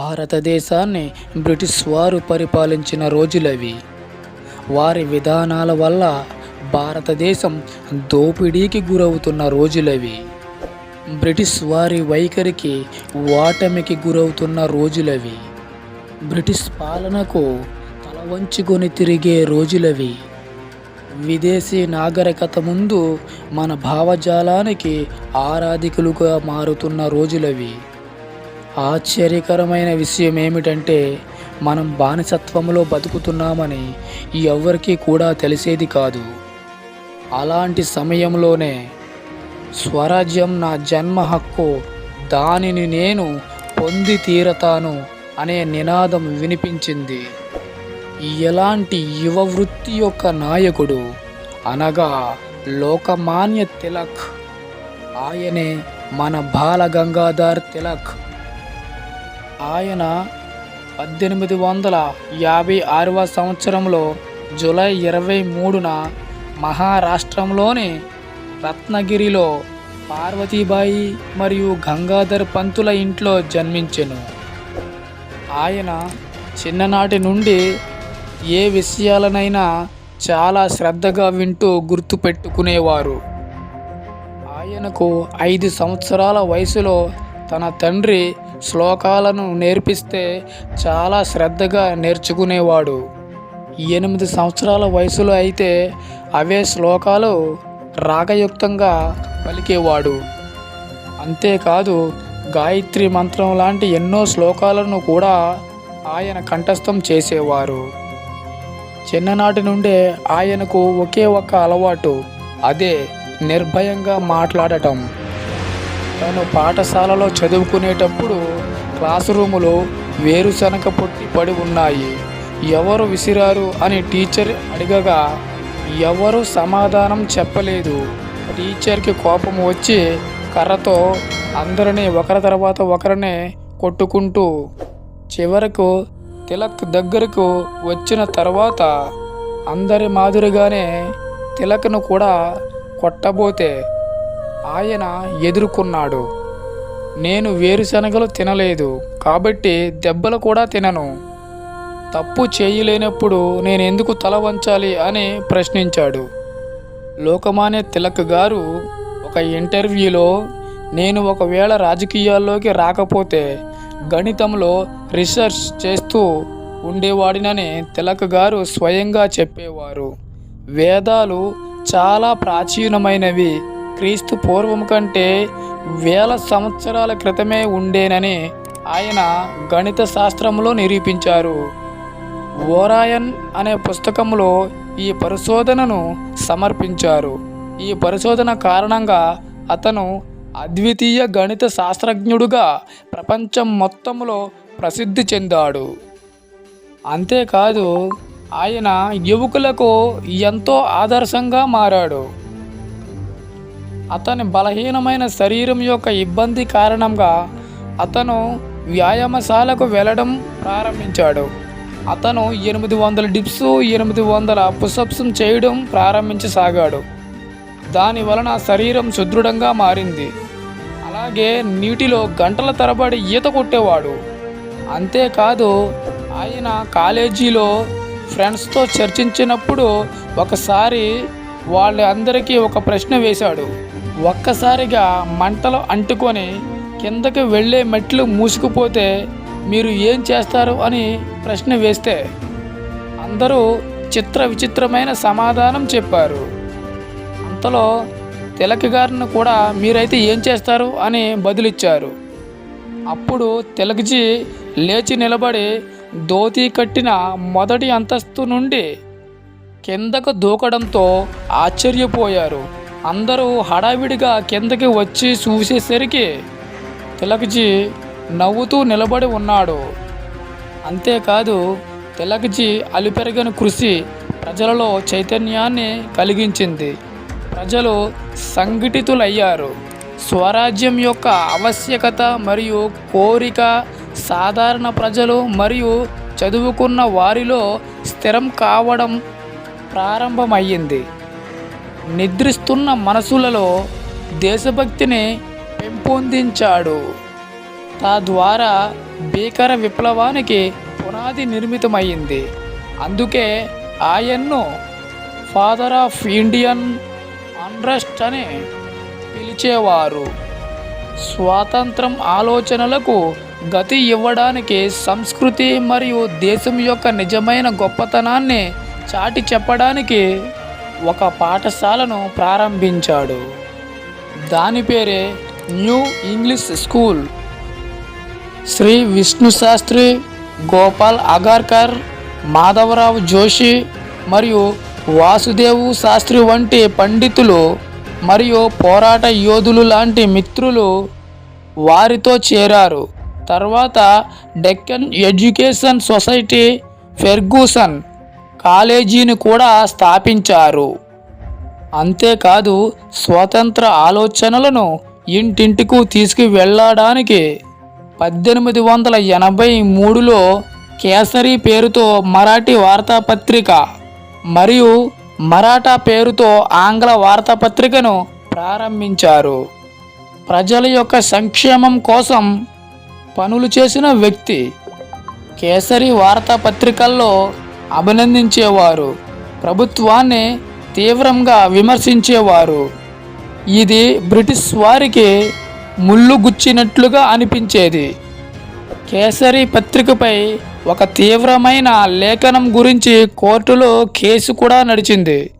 భారతదేశాన్ని బ్రిటిష్ వారు పరిపాలించిన రోజులవి. వారి విధానాల వల్ల భారతదేశం దోపిడీకి గురవుతున్న రోజులవి. బ్రిటిష్ వారి వైఖరికి ఓటమికి గురవుతున్న రోజులవి. బ్రిటిష్ పాలనకు వంచుకొని తిరిగే రోజులవి. విదేశీ నాగరికత ముందు మన భావజాలానికి ఆరాధికులుగా మారుతున్న రోజులవి. ఆశ్చర్యకరమైన విషయం ఏమిటంటే మనం బానిసత్వంలో బతుకుతున్నామని ఎవరికీ కూడా తెలిసేది కాదు. అలాంటి సమయంలోనే స్వరాజ్యం నా జన్మ హక్కు దానిని నేను పొంది తీరతాను అనే నినాదం వినిపించింది. ఎలాంటి యువ వృత్తి యొక్క నాయకుడు? అనగా లోకమాన్య తిలక్. ఆయనే మన బాల గంగాధర్ తిలక్. ఆయన పద్దెనిమిది వందల యాభై ఆరవ సంవత్సరంలో జూలై ఇరవై మూడున మహారాష్ట్రంలోని రత్నగిరిలో పార్వతీబాయి మరియు గంగాధర్ పంతుల ఇంట్లో జన్మించెను. ఆయన చిన్ననాటి నుండి ఏ విషయాలనైనా చాలా శ్రద్ధగా వింటూ గుర్తుపెట్టుకునేవారు. ఆయనకు ఐదు సంవత్సరాల వయసులో తన తండ్రి శ్లోకాలను నేర్పిస్తే చాలా శ్రద్ధగా నేర్చుకునేవాడు. ఎనిమిది సంవత్సరాల వయసులో అయితే అవే శ్లోకాలు రాగయుక్తంగా పలికేవాడు. అంతేకాదు గాయత్రి మంత్రం లాంటి ఎన్నో శ్లోకాలను కూడా ఆయన కంఠస్థం చేసేవారు. చిన్ననాటి నుండే ఆయనకు ఒకే ఒక్క అలవాటు అదే నిర్భయంగా మాట్లాడటం. తను పాఠశాలలో చదువుకునేటప్పుడు క్లాస్ రూములో వేరుశనక పొట్టి పడి ఉన్నాయి. ఎవరు విసిరారు అని టీచర్ అడగగా ఎవరు సమాధానం చెప్పలేదు. టీచర్కి కోపం వచ్చి కర్రతో అందరినీ ఒకరి తర్వాత ఒకరినే కొట్టుకుంటూ చివరకు తిలక్ దగ్గరకు వచ్చిన తర్వాత అందరి మాదిరిగానే తిలక్ను కూడా కొట్టబోతే ఆయన ఎదుర్కొన్నాడు. నేను వేరుశనగలు తినలేదు కాబట్టి దెబ్బలు కూడా తినను. తప్పు చేయలేనప్పుడు నేను ఎందుకు తల వంచాలి అని ప్రశ్నించాడు. లోకమాన్య తిలక్ గారు ఒక ఇంటర్వ్యూలో నేను ఒకవేళ రాజకీయాల్లోకి రాకపోతే గణితంలో రీసెర్చ్ చేస్తూ ఉండేవాడినని తిలక్ గారు స్వయంగా చెప్పేవారు. వేదాలు చాలా ప్రాచీనమైనవి. క్రీస్తు పూర్వం కంటే వేల సంవత్సరాల క్రితమే ఉండేనని ఆయన గణిత శాస్త్రంలో నిరూపించారు. ఓరాయన్ అనే పుస్తకంలో ఈ పరిశోధనను సమర్పించారు. ఈ పరిశోధన కారణంగా అతను అద్వితీయ గణిత శాస్త్రజ్ఞుడుగా ప్రపంచం మొత్తంలో ప్రసిద్ధి చెందాడు. అంతేకాదు ఆయన యువకులకు ఎంతో ఆదర్శంగా మారాడు. అతని బలహీనమైన శరీరం యొక్క ఇబ్బంది కారణంగా అతను వ్యాయామశాలకు వెళ్ళడం ప్రారంభించాడు. అతను ఎనిమిది వందల డిప్స్ ఎనిమిది వందల పుషప్స్ చేయడం ప్రారంభించసాగాడు. దాని వలన శరీరం సుదృఢంగా మారింది. అలాగే నీటిలో గంటల తరబడి ఈత కొట్టేవాడు. అంతేకాదు ఆయన కాలేజీలో ఫ్రెండ్స్తో చర్చించినప్పుడు ఒకసారి వాళ్ళందరికీ ఒక ప్రశ్న వేశాడు. ఒక్కసారిగా మంటలు అంటుకొని కిందకి వెళ్ళే మెట్లు మూసుకుపోతే మీరు ఏం చేస్తారు అని ప్రశ్న వేస్తే అందరూ చిత్ర విచిత్రమైన సమాధానం చెప్పారు. అంతలో తిలక్ గారిని కూడా మీరైతే ఏం చేస్తారు అని బదులిచ్చారు. అప్పుడు తిలక్జీ లేచి నిలబడి ధోతి కట్టిన మొదటి అంతస్తు నుండి కిందకు దూకడంతో ఆశ్చర్యపోయారు. అందరూ హడావిడిగా కిందకి వచ్చి చూసేసరికి తిలక్జీ నవ్వుతూ నిలబడి ఉన్నాడు. అంతేకాదు తిలక్జీ అలిపెరగని కృషి ప్రజలలో చైతన్యాన్ని కలిగించింది. ప్రజలు సంఘటితులయ్యారు. స్వరాజ్యం యొక్క ఆవశ్యకత మరియు కోరిక సాధారణ ప్రజలు మరియు చదువుకున్న వారిలో స్థిరం కావడం ప్రారంభమయ్యింది. నిద్రిస్తున్న మనసులలో దేశభక్తిని పెంపొందించాడు. తద్వారా భీకర విప్లవానికి పునాది నిర్మితమైంది అందుకే ఆయన్ను ఫాదర్ ఆఫ్ ఇండియన్ అన్రెస్ట్ అని పిలిచేవారు. స్వాతంత్రం ఆలోచనలకు గతి ఇవ్వడానికి సంస్కృతి మరియు దేశం యొక్క నిజమైన గొప్పతనాన్ని చాటి చెప్పడానికి ఒక పాఠశాలను ప్రారంభించాడు. దాని పేరే new English school. Shri Vishnu Shastri Gopal Agarkar Madhavrao Joshi మరియు వాసుదేవు శాస్త్రి వంటి పండితులు మరియు పోరాట యోధులు లాంటి మిత్రులు వారితో చేరారు. తర్వాత డెక్కన్ ఎడ్యుకేషన్ సొసైటీ ఫెర్గూసన్ కాలేజీని కూడా స్థాపించారు. అంతేకాదు స్వతంత్ర ఆలోచనలను ఇంటింటికి తీసుకువెళ్ళడానికి పద్దెనిమిది వందల ఎనభై మూడులో కేసరి పేరుతో మరాఠీ వార్తాపత్రిక మరియు మరాఠా పేరుతో ఆంగ్ల వార్తాపత్రికను ప్రారంభించారు. ప్రజల యొక్క సంక్షేమం కోసం పనులు చేసిన వ్యక్తి కేసరి వార్తాపత్రికల్లో అభినందించేవారు. ప్రభుత్వాన్ని తీవ్రంగా విమర్శించేవారు. ఇది బ్రిటిష్ వారికి ముళ్ళు గుచ్చినట్లుగా అనిపించేది. కేసరి పత్రికపై ఒక తీవ్రమైన లేఖనం గురించి కోర్టులో కేసు కూడా నడిచింది.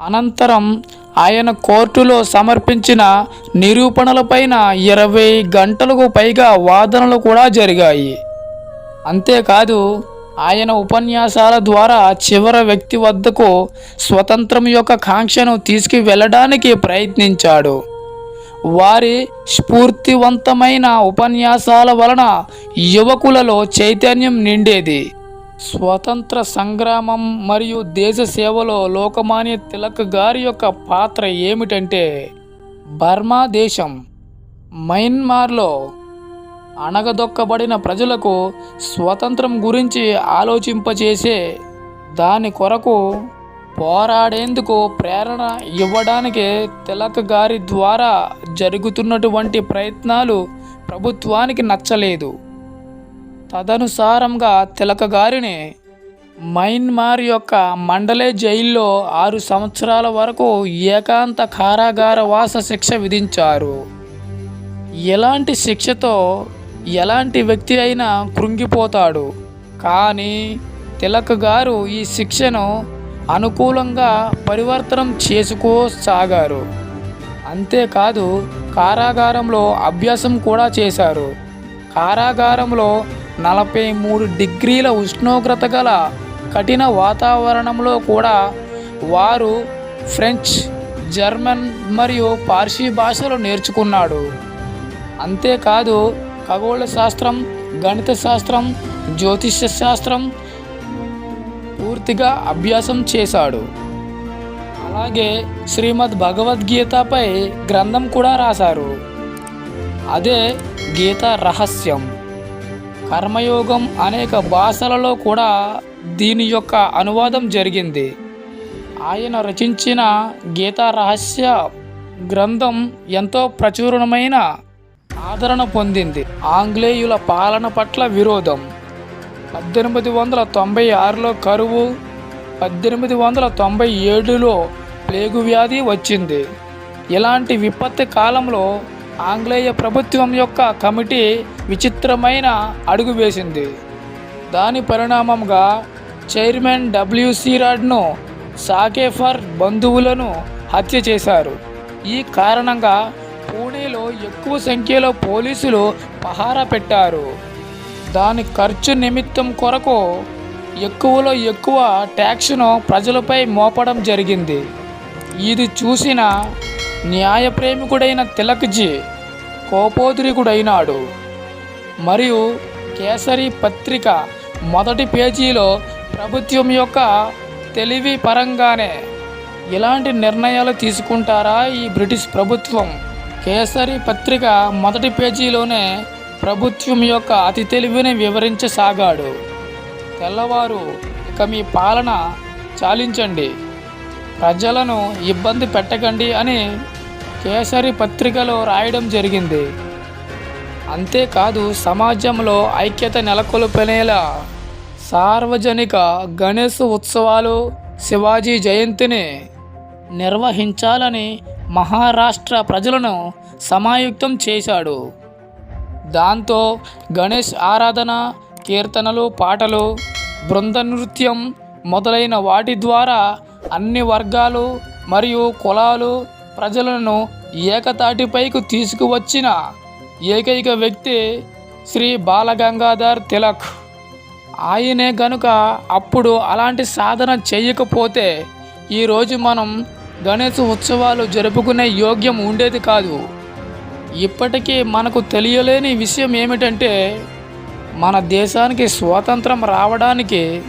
అనంతరం ఆయన కోర్టులో సమర్పించిన నిరూపణలపైన ఇరవై గంటలకు పైగా వాదనలు కూడా జరిగాయి. అంతేకాదు ఆయన ఉపన్యాసాల ద్వారా చివరి వ్యక్తి వద్దకు స్వతంత్రం యొక్క కాంక్షను తీసుకువెళ్ళడానికి ప్రయత్నించాడు. వారి స్ఫూర్తివంతమైన ఉపన్యాసాల వలన యువకులలో చైతన్యం నిండేది. స్వతంత్ర సంగ్రామం మరియు దేశ సేవలో లోకమాన్య తిలక్ గారి యొక్క పాత్ర ఏమిటంటే బర్మా దేశం. మయన్మార్లో అణగదొక్కబడిన ప్రజలకు స్వతంత్రం గురించి ఆలోచింపచేసే దాని కొరకు పోరాడేందుకు ప్రేరణ ఇవ్వడానికి తిలక్ గారి ద్వారా జరుగుతున్నటువంటి ప్రయత్నాలు ప్రభుత్వానికి నచ్చలేదు. తదనుసారంగా తిలక గారిని మయన్మార్ యొక్క మండలే జైల్లో ఆరు సంవత్సరాల వరకు ఏకాంత కారాగార వాస శిక్ష విధించారు. ఎలాంటి శిక్షతో ఎలాంటి వ్యక్తి అయినా కృంగిపోతాడు. కానీ తిలక్ గారు ఈ శిక్షను అనుకూలంగా పరివర్తనం చేసుకోసాగారు. అంతేకాదు కారాగారంలో అభ్యాసం కూడా చేశారు. కారాగారంలో నలభై మూడు డిగ్రీల ఉష్ణోగ్రత గల కఠిన వాతావరణంలో కూడా వారు ఫ్రెంచ్ జర్మన్ మరియు పార్సీ భాషలు నేర్చుకున్నాడు. అంతేకాదు ఖగోళ శాస్త్రం గణిత శాస్త్రం జ్యోతిష్య శాస్త్రం పూర్తిగా అభ్యాసం చేశాడు. అలాగే శ్రీమద్ భగవద్గీతపై గ్రంథం కూడా రాశారు. అదే గీత రహస్యం. కర్మయోగం అనేక భాషలలో కూడా దీని యొక్క అనువాదం జరిగింది. ఆయన రచించిన గీత రహస్య గ్రంథం ఎంతో ప్రచురణమైన ఆదరణ పొందింది. ఆంగ్లేయుల పాలన పట్ల విరోధం. పద్దెనిమిది వందల తొంభై ఆరులో కరువు పద్దెనిమిది వందల తొంభై ఏడులో ప్లేగు వ్యాధి వచ్చింది. ఇలాంటి విపత్తి కాలంలో ఆంగ్లేయ ప్రభుత్వం యొక్క కమిటీ విచిత్రమైన అడుగు వేసింది. దాని పరిణామంగా చైర్మన్ డబ్ల్యూసి రాడ్ను సాకేఫర్ బంధువులను హత్య చేశారు. ఈ కారణంగా పూణేలో ఎక్కువ సంఖ్యలో పోలీసులు పహారా పెట్టారు. దాని ఖర్చు నిమిత్తం కొరకు ఎక్కువలో ఎక్కువ ట్యాక్స్ను ప్రజలపై మోపడం జరిగింది. ఇది చూసిన న్యాయప్రేమికుడైన తిలక్జీ కోపోద్రికుడైనాడు మరియు కేసరి పత్రిక మొదటి పేజీలో ప్రభుత్వం యొక్క తెలివి పరంగానే ఇలాంటి నిర్ణయాలు తీసుకుంటారా ఈ బ్రిటిష్ ప్రభుత్వం? కేసరి పత్రిక మొదటి పేజీలోనే ప్రభుత్వం యొక్క అతి తెలివిని వివరించసాగాడు. తెల్లవారు ఇక మీ పాలన చాలించండి. ప్రజలను ఇబ్బంది పెట్టకండి అని కేసరి పత్రికలో రాయడం జరిగింది. అంతేకాదు సమాజంలో ఐక్యత నెలకొల్పనేలా సార్వజనిక గణేష్ ఉత్సవాలు శివాజీ జయంతిని నిర్వహించాలని మహారాష్ట్ర ప్రజలను సమాయుక్తం చేశాడు. దాంతో గణేష్ ఆరాధన కీర్తనలు పాటలు బృంద నృత్యం మొదలైన వాటి ద్వారా అన్ని వర్గాలు మరియు కులాలు ప్రజలను ఏకతాటిపైకి తీసుకువచ్చిన ఏకైక వ్యక్తి శ్రీ బాలగంగాధర్ తిలక్. ఆయనే గనుక అప్పుడు అలాంటి సాధన చేయకపోతే ఈరోజు మనం గణేష్ ఉత్సవాలు జరుపుకునే యోగ్యం ఉండేది కాదు. ఇప్పటికీ మనకు తెలియలేని విషయం ఏమిటంటే మన దేశానికి స్వాతంత్రం రావడానికి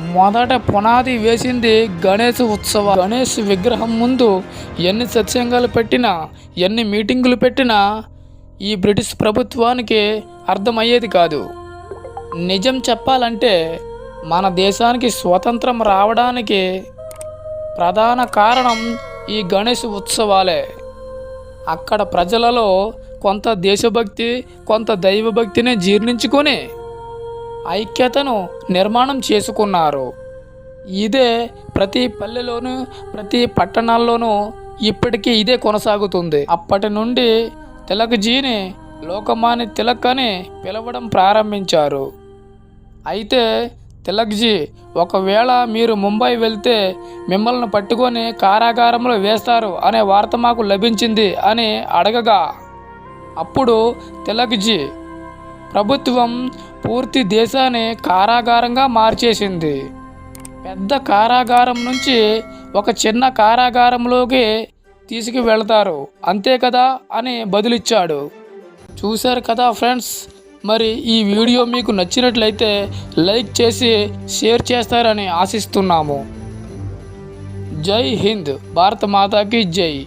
మొదట పునాది వేసింది గణేష్ ఉత్సవ గణేష్ విగ్రహం ముందు ఎన్ని సత్సంగాలు పెట్టినా ఎన్ని మీటింగులు పెట్టినా ఈ బ్రిటిష్ ప్రభుత్వానికి అర్థమయ్యేది కాదు. నిజం చెప్పాలంటే మన దేశానికి స్వతంత్రం రావడానికి ప్రధాన కారణం ఈ గణేష్ ఉత్సవాలే. అక్కడ ప్రజలలో కొంత దేశభక్తి కొంత దైవభక్తిని జీర్ణించుకొని ఐక్యతను నిర్మాణం చేసుకున్నారు. ఇదే ప్రతి పల్లెలోనూ ప్రతి పట్టణాల్లోనూ ఇప్పటికీ ఇదే కొనసాగుతుంది. అప్పటి నుండి తిలక్జీని లోకమాని తిలక్ అని పిలవడం ప్రారంభించారు. అయితే తిలక్జీ ఒకవేళ మీరు ముంబై వెళ్తే మిమ్మల్ని పట్టుకొని కారాగారంలో వేస్తారు అనే వార్త మాకు లభించింది అని అడగగా. అప్పుడు తిలక్జీ ప్రభుత్వం పూర్తి దేశాన్ని కారాగారంగా మార్చేసింది. పెద్ద కారాగారం నుంచి ఒక చిన్న కారాగారంలోకి తీసుకువెళ్తారు. అంతే కదా అని బదులిచ్చాడు. చూశారు కదా ఫ్రెండ్స్ మరి ఈ వీడియో మీకు నచ్చినట్లయితే లైక్ చేసి షేర్ చేస్తారని ఆశిస్తున్నాము. జై హింద్. భారత మాతాకి జై.